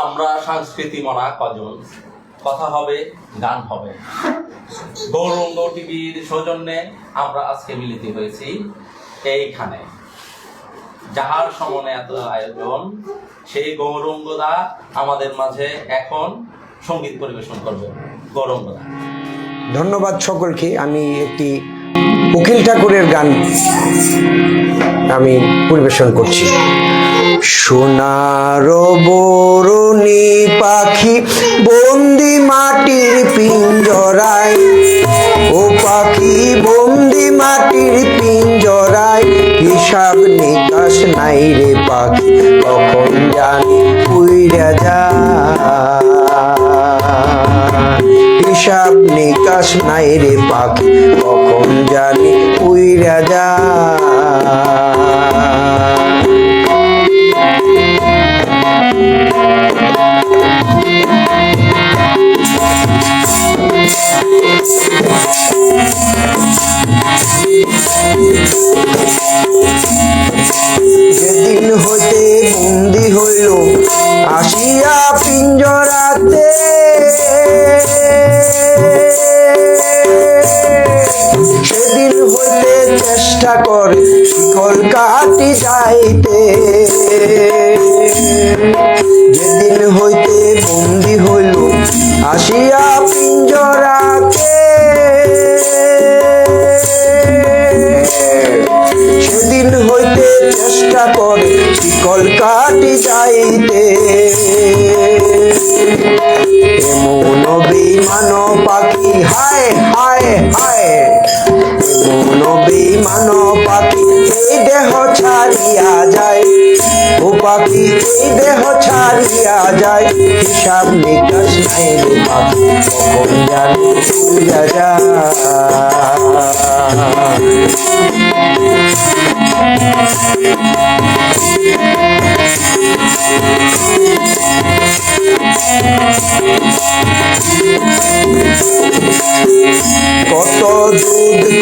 আমরা সংস্কৃতি মনা কজন। কথা হবে, গান হবে। গৌরঙ্গ টিভির সৌজন্যে আমরা আজকে মিলিত হয়েছি এইখানে। যাহার সমনে এত আয়োজন, সেই গৌরঙ্গদা আমাদের মাঝে এখন সংগীত পরিবেশন করবে গৌরঙ্গদা ধন্যবাদ সকলকে। আমি একটি উকিল ঠাকুরের গান আমি পরিবেশন করছি। সোনার বরুণী পাখি বন্দি মাটির পিঞ্জরায়, ও পাখি বন্দি মাটির পিঞ্জরায়, হিসাব নিকাশ নাই রে পাখি, কখন জানি উইরা যায়। হিসাব নিকাশ নাই রে পাখি কখন জানি উইরা যায় যেদিন হইতে বন্দি হইল, আসিয়া পিঞ্জরাতে। করে শিকল কাটি যাইতে। যেদিন হইতে বন্দি হইল আসিয়া পিঞ্জরাতে। সেদিন হইতে চেষ্টা করে শিকল কাটি যাইতে। এমন পাখি, হায় হায় হায়। বিমান পাখি এই দেহ ছাড়িয়া যায়। ও পাখি এই দেহ ছাড়িয়া যায়। হিসাব নিকাশ নাই রে পাখি কখন জানি যায়।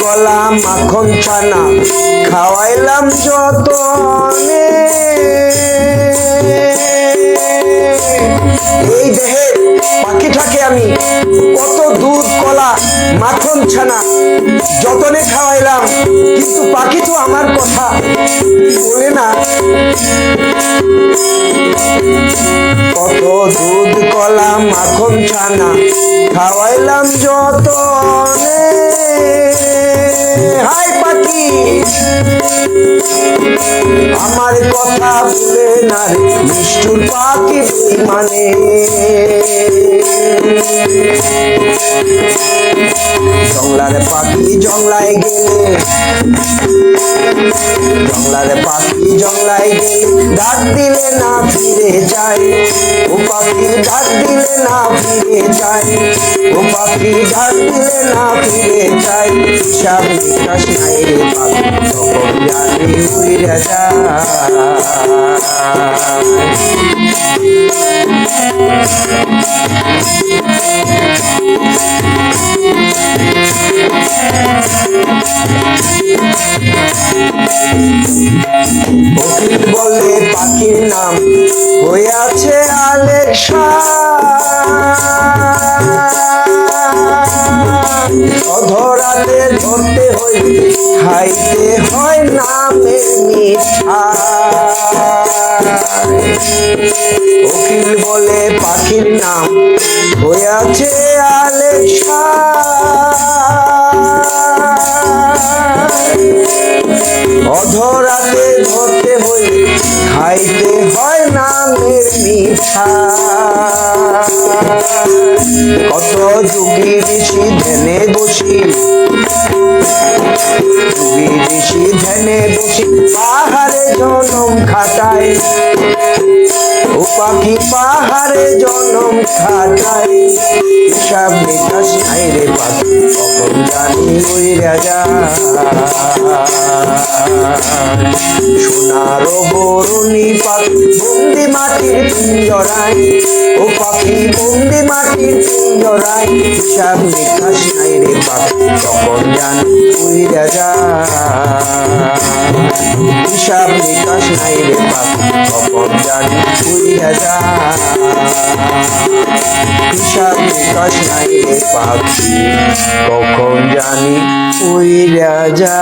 কলা মাখন ছানা খাওয়াইলাম যতনে। এই দেহে পাখিটাকে আমি, কত দুধ কলা, মাখন ছানা, যতনে খাওয়াইলাম। কিন্তু পাখি তো আমার কথা বলে না। কত দুধ কলা, মাখন ছানা, খাওয়াইলাম যতনে। হাই পাখি। আমার কথা বলে না রে নিষ্ঠুর পাখি মানে। জংলার পাখি জংলায় গেলে জংলার পাখি জংলায় গেলে ডাক দিলে না ফিরে যায়। ও পাখি ডাক দিলে না ফিরে যাই ও পাখি ডাক দিলে না ফিরে যাই হিসাব নিকাশ পাখি তখন অধরাতে ধরতে হইলে খাইতে হয় নামের মিঠা উকিল বলে পাখির নাম হয়ে আছে অধরাতে নামের মিঠা। কত যুগী ঋষি ধ্যানে বসি। যুগী ঋষি ধ্যানে বসি, পাহাড়ে জনম খাটায় ও পাখি পাহাড়ে জনম খাটায় হিসাব নিকাশ নাই রে পাখি কখন জানি ওই রাজা? সোনার বরুণী পাখি বন্দি মাটির পিঞ্জরায় ও পাখি, বন্দি মাটির পিঞ্জরায় হিসাব নিকাশ নাই পাখি কখন জানি ওই রাজা? হিসাব নিকাশ নাই রে পাখি কখন জানি উইরা যা হিসাব আকাশ নাই রে পাখি কখন জানি উইরা যা